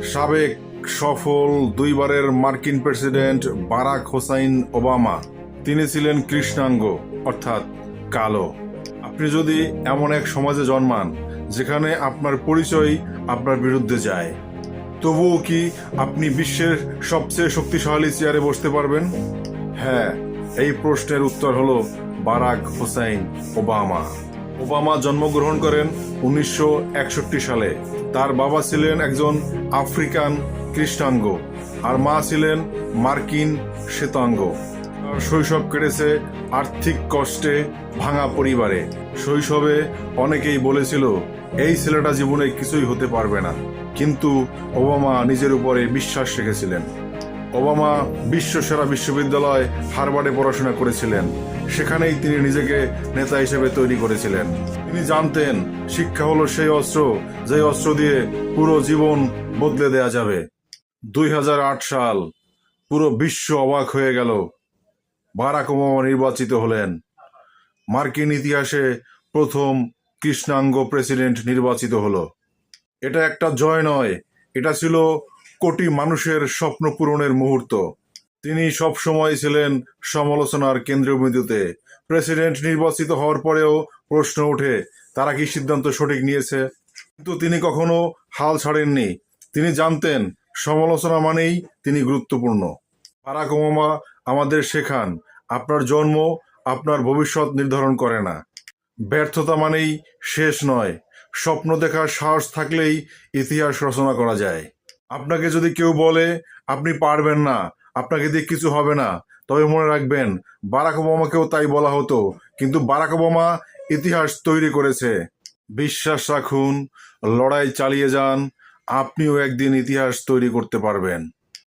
সাবেক সফল দুইবারের মার্কিন প্রেসিডেন্ট বারাক হোসাইন ওবামা। তিনি ছিলেন কৃষ্ণাঙ্গ, অর্থাৎ কালো। আপনি যদি এমন এক সমাজে জন্মান, যেখানে আপনার পরিচয় আপনার বিরুদ্ধে যায়, তবুও কি আপনি বিশ্বের সবচেয়ে শক্তিশালী চেয়ারে বসতে পারবেন? হ্যাঁ এই প্রশ্নের উত্তর হলো বারাক হোসাইন ওবামা। ওবামা জন্মগ্রহণ করেন উনিশশো একষট্টি সালে। তার বাবা ছিলেন একজন আফ্রিকান কৃষ্ণাঙ্গ আর মা ছিলেন মার্কিন শ্বেতাঙ্গ। তার শৈশব কেটেছে আর্থিক কষ্টে ভাঙা পরিবারে। শৈশবে অনেকেই বলেছিল, এই ছেলেটা জীবনে কিছুই হতে পারবে না। কিন্তু ওবামা নিজের উপরে বিশ্বাস রেখেছিলেন। ওবামা বিশ্বসেরা বিশ্ববিদ্যালয় হারবার্ডে পড়াশোনা করেছিলেন। সেখানেই তিনি নিজেকে নেতা হিসেবে তৈরি করেছিলেন। তিনি জানতেন, শিক্ষা হলো সেই অস্ত্র যে অস্ত্র দিয়ে পুরো জীবন বদলে দেয়া যাবে। দুই হাজার আট সাল পুরো বিশ্ব অবাক হয়ে গেল। বারাক ওবামা নির্বাচিত হলেন। মার্কিন ইতিহাসে প্রথম কৃষ্ণাঙ্গ প্রেসিডেন্ট নির্বাচিত হলো। এটা একটা জয় নয়, এটা ছিল কোটি মানুষের স্বপ্ন পূরণের মুহূর্ত। তিনি সব সময় ছিলেন সমালোচনার কেন্দ্রবিন্দুতে প্রেসিডেন্ট নির্বাচিত হওয়ার পরেও প্রশ্ন ওঠে, তারা কি সিদ্ধান্ত সঠিক নিয়েছে? কিন্তু তিনি কখনো হাল ছাড়েননি। তিনি জানতেন, সমালোচনা মানেই তিনি গুরুত্বপূর্ণ। বারাক ওবামা আমাদের শেখান, আপনার জন্ম আপনার ভবিষ্যৎ নির্ধারণ করে না। ব্যর্থতা মানেই শেষ নয়। স্বপ্ন দেখার সাহস থাকলেই ইতিহাস রচনা করা যায়। আপনাকে যদি কেউ বলে, আপনি পারবেন না, আপনাকে দিয়ে কিছু হবে না, তবে মনে রাখবেন, বারাক ওবামাকেও তাই বলা হতো। কিন্তু বারাক ওবামা ইতিহাস তৈরি করেছে। বিশ্বাস রাখুন, লড়াই চালিয়ে যান, আপনিও একদিন ইতিহাস তৈরি করতে পারবেন।